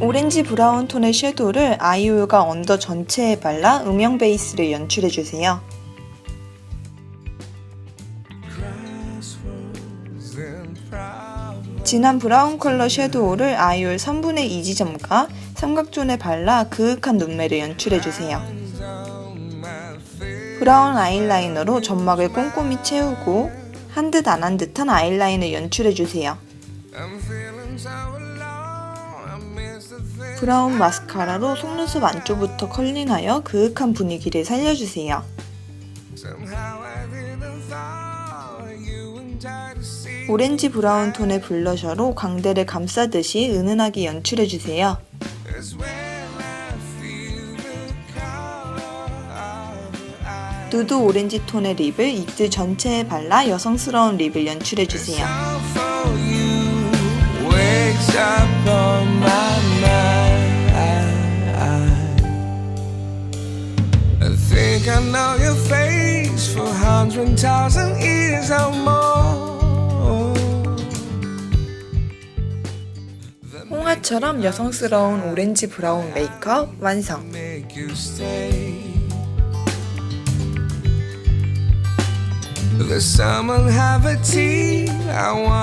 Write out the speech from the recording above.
오렌지 브라운 톤의 섀도우를 아이올과 언더 전체에 발라 음영 베이스를 연출해주세요. 진한 브라운 컬러 섀도우를 아이올 3분의 2 지점과 삼각존에 발라 그윽한 눈매를 연출해주세요. 브라운 아이라이너로 점막을 꼼꼼히 채우고 한 듯 안 한 듯한 아이라인을 연출해주세요. 브라운 마스카라로 속눈썹 안쪽부터 컬링하여 그윽한 분위기를 살려주세요. 오렌지 브라운 톤의 블러셔로 광대를 감싸듯이 은은하게 연출해주세요. 누드 오렌지 톤의 립을 입술 전체에 발라 여성스러운 립을 연출해주세요. I know your face for a hundred thousand years or more. 홍아처럼 여성스러운 오렌지 브라운 메이크업 완성! Let someone have a tea. I Englishman.